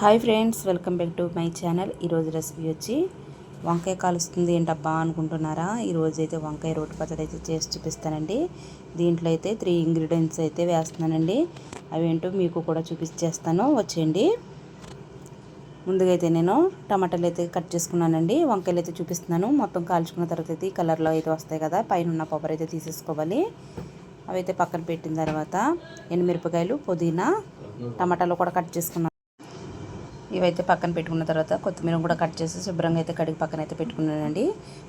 Hi friends welcome back to my channel. ఈరోజు recipe వచ్చి వంకాయ కాలుస్తుంది ఏంటబ్బా అనుకుంటున్నారా? ఈరోజు అయితే వంకాయ రోటి పచ్చడి అయితే చేసి చూపిస్తానండి. దీంట్లో అయితే త్రీ ఇంగ్రీడియంట్స్ అయితే వేస్తున్నానండి. అవేంటో మీకు కూడా చూపించేస్తాను. వచ్చేయండి. ముందుగా అయితే నేను టమాటాలు అయితే కట్ చేసుకున్నానండి. వంకాయలు అయితే చూపిస్తున్నాను. మొత్తం కాల్చుకున్న తర్వాత అయితే ఈ కలర్లో అయితే వస్తాయి కదా పైన ఉన్న కొబ్బరి అయితే తీసేసుకోవాలి. అవి అయితే పక్కన పెట్టిన తర్వాత ఎండుమిరపకాయలు పుదీనా టమాటాలు కూడా కట్ చేసుకున్నాను. ఇవైతే పక్కన పెట్టుకున్న తర్వాత కొత్తిమీర కూడా కట్ చేసి శుభ్రంగా అయితే కడిగి పక్కన అయితే పెట్టుకున్నానండి.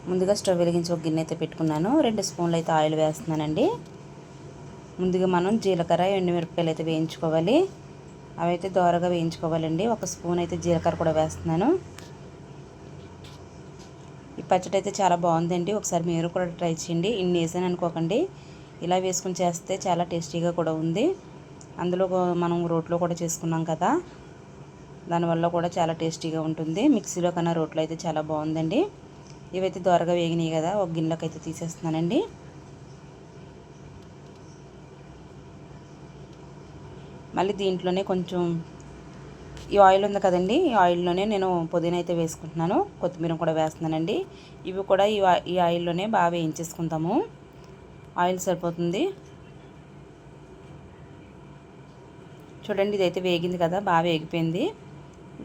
ముందుగా స్టవ్ వెలిగించి ఒక గిన్నె అయితే పెట్టుకున్నాను. రెండు స్పూన్లు అయితే ఆయిల్ వేస్తున్నానండి. ముందుగా మనం జీలకర్ర ఎండుమిరపకాయలు అయితే వేయించుకోవాలి. అవైతే దోరగా వేయించుకోవాలండి. ఒక స్పూన్ అయితే జీలకర్ర కూడా వేస్తున్నాను. ఈ పచ్చడి అయితే చాలా బాగుందండి. ఒకసారి మీరు కూడా ట్రై చేయండి. ఇన్ని వేసాను అనుకోకండి. ఇలా వేసుకుని చేస్తే చాలా టేస్టీగా కూడా ఉంది. అందులో మనం రోట్లో కూడా చేసుకున్నాం కదా. దానివల్ల కూడా చాలా టేస్టీగా ఉంటుంది. మిక్సీలో కన్నా రోట్లో అయితే చాలా బాగుందండి. ఇవైతే దోరగా వేగినాయి కదా ఒక గిన్నెలోకి అయితే తీసేస్తున్నానండి. మళ్ళీ దీంట్లోనే కొంచెం ఈ ఆయిల్ ఉంది కదండి ఈ ఆయిల్లోనే నేను పుదీనా అయితే వేసుకుంటున్నాను. కొత్తిమీర కూడా వేస్తున్నానండి. ఇవి కూడా ఈ ఈ ఆయిల్లోనే బాగా వేయించేసుకుంటాము. ఆయిల్ సరిపోతుంది. చూడండి ఇదైతే వేగింది కదా బాగా వేగిపోయింది.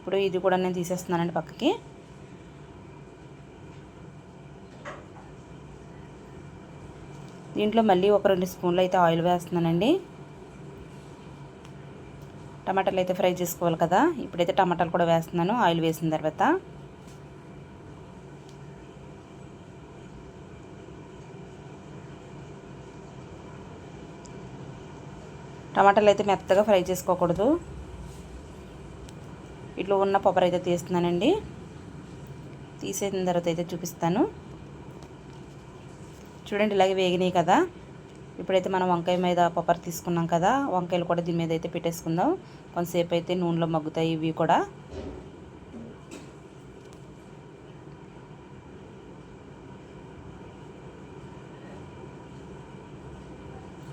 ఇప్పుడు ఇది కూడా నేను తీసేస్తున్నానండి పక్కకి. దీంట్లో మళ్ళీ ఒక రెండు స్పూన్లు అయితే ఆయిల్ వేస్తున్నానండి. టమాటాలు అయితే ఫ్రై చేసుకోవాలి కదా. ఇప్పుడైతే టమాటాలు కూడా వేస్తున్నాను ఆయిల్ వేసిన తర్వాత. టమాటాలు అయితే మెత్తగా ఫ్రై చేసుకోకూడదు. ఇట్లా ఉన్న పొపర్ అయితే తీస్తున్నానండి. తీసేసిన తర్వాత అయితే చూపిస్తాను. చూడండి ఇలాగే వేగినాయి కదా. ఇప్పుడైతే మనం వంకాయ మీద పొపర్ తీసుకున్నాం కదా వంకాయలు కూడా దీని మీద అయితే పెట్టేసుకుందాం. కొంతసేపు అయితే నూనెలో మగ్గుతాయి ఇవి కూడా.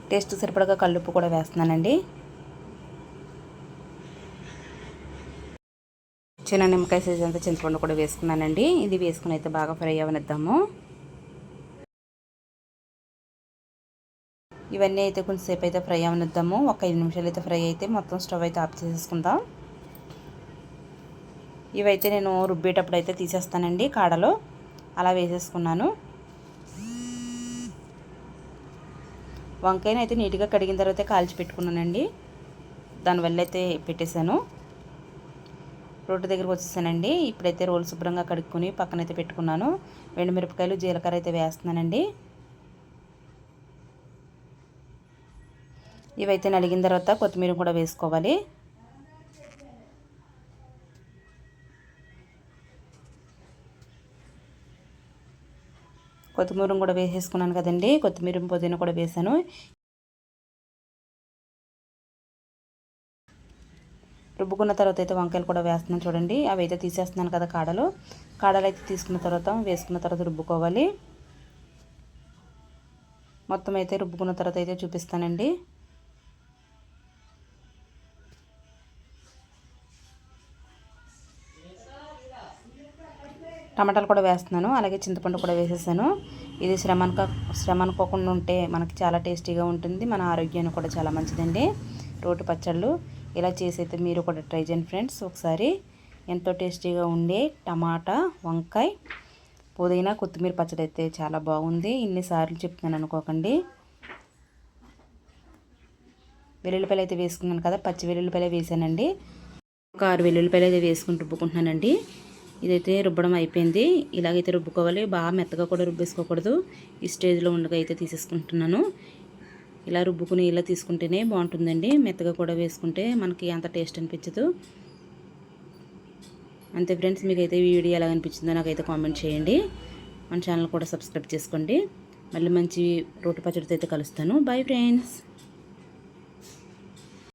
టేస్ట్ సరిపడగా కల్లుప్పు కూడా వేస్తున్నానండి. చిన్న నిమ్మకాయ సైజ్ అంతా చింతపండు కూడా వేసుకున్నానండి. ఇది వేసుకుని అయితే బాగా ఫ్రై అవనిద్దాము. ఇవన్నీ అయితే కొంచెంసేపు అయితే ఫ్రై అవనిద్దాము. ఒక ఐదు నిమిషాలు అయితే ఫ్రై అయితే మొత్తం స్టవ్ అయితే ఆఫ్ చేసేసుకుందాం. ఇవైతే నేను రుబ్బేటప్పుడు అయితే తీసేస్తానండి కాడలో. అలా వేసేసుకున్నాను. వంకాయని అయితే నీట్గా కడిగిన తర్వాత కాల్చి పెట్టుకున్నానండి. దానివల్ల అయితే పెట్టేశాను. రోడ్డు దగ్గరకు వచ్చేసానండి. ఇప్పుడైతే రోలు శుభ్రంగా కడుక్కొని పక్కనైతే పెట్టుకున్నాను. మిరపకాయలు జీలకర్ర అయితే వేస్తున్నానండి. ఇవైతే నలిగిన తర్వాత కొత్తిమీర కూడా వేసుకోవాలి. కొత్తిమీర కూడా వేసేసుకున్నాను కదండి. కొత్తిమీర పుదీనా కూడా వేసాను. రుబ్బుకున్న తర్వాత అయితే వంకాయలు కూడా వేస్తున్నాను చూడండి. అవి అయితే తీసేస్తున్నాను కదా కాడలు. కాడలు అయితే తీసుకున్న తర్వాత వేసుకున్న తర్వాత రుబ్బుకోవాలి. మొత్తం అయితే రుబ్బుకున్న తర్వాత అయితే చూపిస్తానండి. టమాటాలు కూడా వేస్తున్నాను. అలాగే చింతపండు కూడా వేసేసాను. ఇది శ్రమ శ్రమ అనుకోకుండా ఉంటే మనకి చాలా టేస్టీగా ఉంటుంది. మన ఆరోగ్యానికి కూడా చాలా మంచిదండి. రోటి పచ్చళ్ళు. ఇలా చేసి అయితే మీరు కూడా ట్రై చేయండి ఫ్రెండ్స్. ఒకసారి ఎంతో టేస్టీగా ఉండే టమాటా వంకాయ పుదీనా కొత్తిమీర పచ్చడి అయితే చాలా బాగుంది. ఇన్నిసార్లు చెప్తున్నాను అనుకోకండి. వెల్లుల్లిపాయలు అయితే వేసుకున్నాను కదా పచ్చి వెల్లుల్లిపాయలు వేసానండి. ఒక ఆరు వెల్లుల్లిపాయలు అయితే వేసుకుని రుబ్బుకుంటున్నానండి. ఇదైతే రుబ్బడం అయిపోయింది. ఇలాగైతే రుబ్బుకోవాలి. బాగా మెత్తగా కూడా రుబ్బేసుకోకూడదు. ఈ స్టేజ్లో ఉండగా అయితే తీసేసుకుంటున్నాను. ఇలా రుబ్బుకుని ఇలా తీసుకుంటేనే బాగుంటుందండి. మెత్తగా కూడా వేసుకుంటే మనకి అంత టేస్ట్ అనిపించదు. అంతే ఫ్రెండ్స్ మీకైతే ఈ వీడియో ఎలా అనిపించిందో నాకైతే కామెంట్ చేయండి. మన ఛానల్ కూడా సబ్స్క్రైబ్ చేసుకోండి. మళ్ళీ మంచి రోటి పచ్చడితో అయితే కలుస్తాను. Bye friends